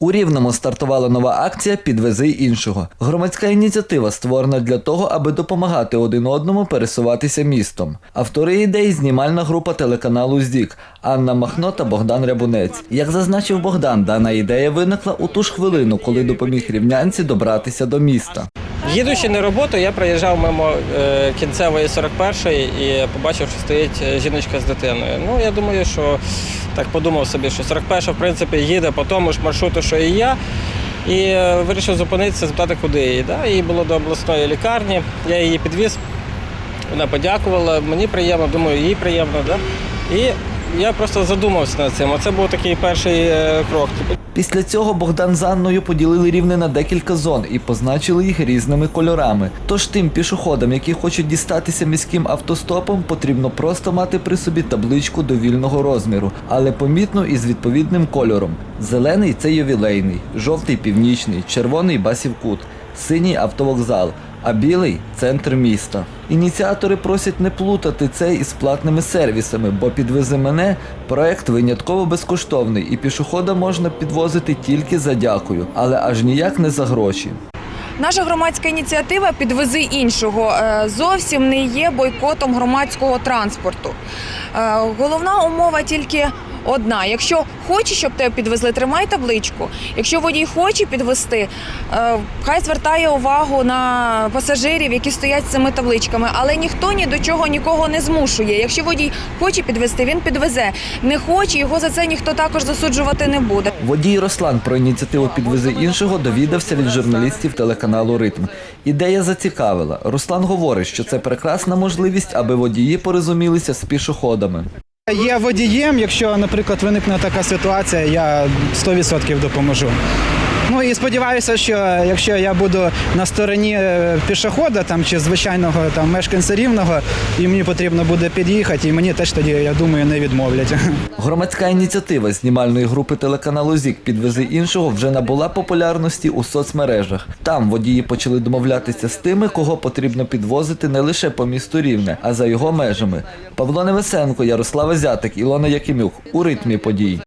У Рівному стартувала нова акція Підвези іншого. Громадська ініціатива створена для того, аби допомагати один одному пересуватися містом. Автори ідеї знімальна група телеканалу ЗІК Анна Махно та Богдан Рябунець. Як зазначив Богдан, дана ідея виникла у ту ж хвилину, коли допоміг рівнянці добратися до міста. Їдучи на роботу, я проїжджав мимо е, кінцевої 41-ї і побачив, що стоїть е, жіночка з дитиною. Ну, я думаю, що так подумав собі, що 41-та, в принципі, їде по тому ж маршруту, що і я. І е, вирішив зупинитися, запитати, куди її. Да? Її було до обласної лікарні, я її підвіз, вона подякувала, мені приємно, думаю, їй приємно. Да? І я просто задумався над цим. Оце був такий перший е, крок. Після цього Богдан з Анною поділили рівне на декілька зон і позначили їх різними кольорами. Тож тим пішоходам, які хочуть дістатися міським автостопом, потрібно просто мати при собі табличку довільного розміру, але помітну і з відповідним кольором. Зелений це ювілейний, жовтий північний, червоний басівкут, синій автовокзал. А білий центр міста. Ініціатори просять не плутати це із платними сервісами, бо підвези мене проект винятково безкоштовний, і пішохода можна підвозити тільки за дякую, але аж ніяк не за гроші. Наша громадська ініціатива Підвези іншого е, зовсім не є бойкотом громадського транспорту. Е, Головна умова тільки одна: якщо хоче, щоб тебе підвезли, тримай табличку. Якщо водій хоче підвезти, е, хай звертає увагу на пасажирів, які стоять з цими табличками. Але ніхто ні до чого нікого не змушує. Якщо водій хоче підвезти, він підвезе. Не хоче, його за це ніхто також засуджувати не буде. Водій Руслан про ініціативу підвези іншого довідався від журналістів телеканалу Ритм. Ідея зацікавила. Руслан говорить, що це прекрасна можливість, аби водії порозумілися з пішоходами. Є водієм, якщо, наприклад, виникне така ситуація, я 100% допоможу. Ну і сподіваюся, що якщо я буду на стороні е, пішохода там чи звичайного там мешканця рівного, і мені потрібно буде під'їхати, і мені теж тоді, я думаю, не відмовлять. Громадська ініціатива знімальної групи телеканалу ЗІК підвези іншого вже набула популярності у соцмережах. Там водії почали домовлятися з тими, кого потрібно підвозити не лише по місту Рівне, а за його межами. Павло Невесенко, Ярослава Зятик, Ілона Якимюк у ритмі подій.